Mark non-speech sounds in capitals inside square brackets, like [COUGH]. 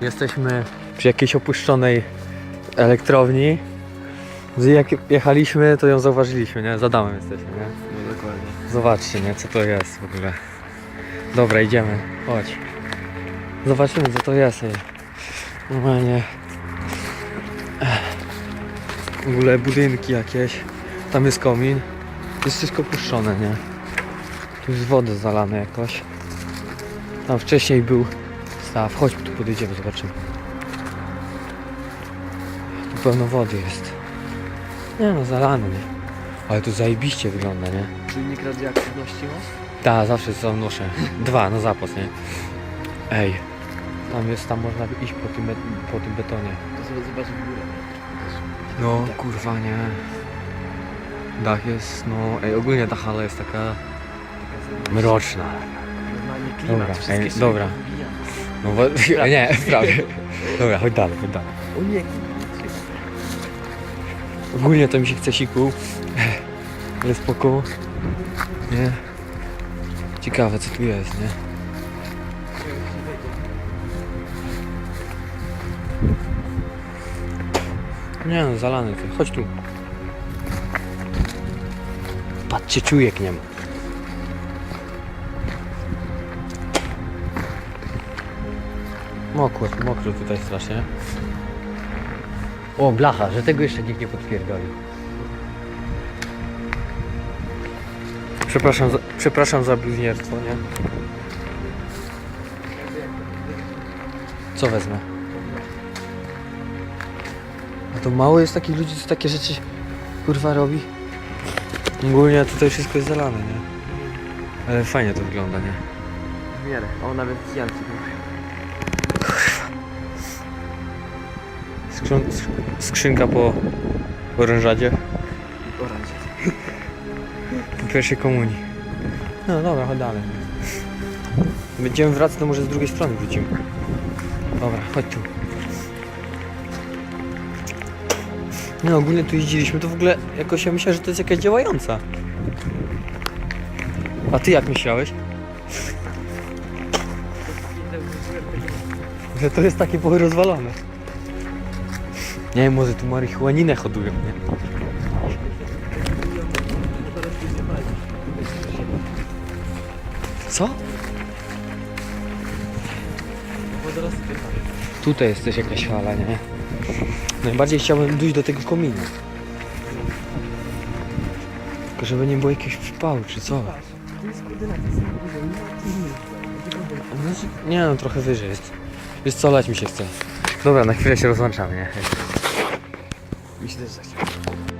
Jesteśmy przy jakiejś opuszczonej elektrowni. Jak jechaliśmy, to ją zauważyliśmy, nie? Za domem jesteśmy, nie? No dokładnie. Zobaczcie, nie? Co to jest w ogóle. Dobra, idziemy. Chodź. Zobaczymy, co to jest. Ej. Normalnie. W ogóle budynki jakieś. Tam jest komin. To jest wszystko puszczone, nie? Tu jest woda zalane jakoś. Tam wcześniej był staw. Chodź, tu podejdziemy, zobaczymy. Tu pełno wody jest. Nie no, zalane, nie? Ale tu zajebiście wygląda, nie? Czujnik radioaktywności masz? Tak, zawsze są noszę. Dwa, no zapas, nie? Ej, tam jest, tam można iść po tym, be- po tym betonie. To sobie zobacz w górę. No, kurwa, nie. Dach jest, no, ej, ogólnie ta hala jest taka mroczna. Normalnie klimat, Dobra, wszystkie ej, dobra. No, bo, [LAUGHS] nie, prawie. Dobra, chodź dalej, chodź dalej. Ogólnie to mi się chce siku. Ale spoko. Nie. Ciekawe, co tu jest, nie? Nie no, zalany ty. Chodź tu. Patrzcie, czujek nie ma. Mokro, mokro tutaj strasznie. O, blacha, że tego jeszcze nikt nie potwierdził. Przepraszam za, przepraszam za bluźnierstwo, nie? Co wezmę? A to mało jest takich ludzi, co takie rzeczy kurwa robi? Ogólnie tutaj wszystko jest zalane, nie? Ale fajnie to wygląda, nie? w miarę. O, nawet Janki skrzynka po orężadzie, Oranż. po pierwszej komunii. No dobra, chodź dalej. Będziemy wracać, to może z drugiej strony wrócimy. Dobra, chodź tu. No ogólnie tu jeździliśmy, to w ogóle jakoś ja myślałem, że to jest jakaś działająca. A ty jak myślałeś? Że to jest takie porozwalone. Nie wiem, może tu marihuaninę hodują, nie? Co? Tutaj jest też jakaś fala, nie? Najbardziej chciałbym dojść do tego komina. Tylko żeby nie było jakichś przypału, czy co? No, Nie no, trochę wyżej jest. Wiesz co, lać mi się chce. Dobra, na chwilę się rozłączamy, nie? Mi się też zachciało.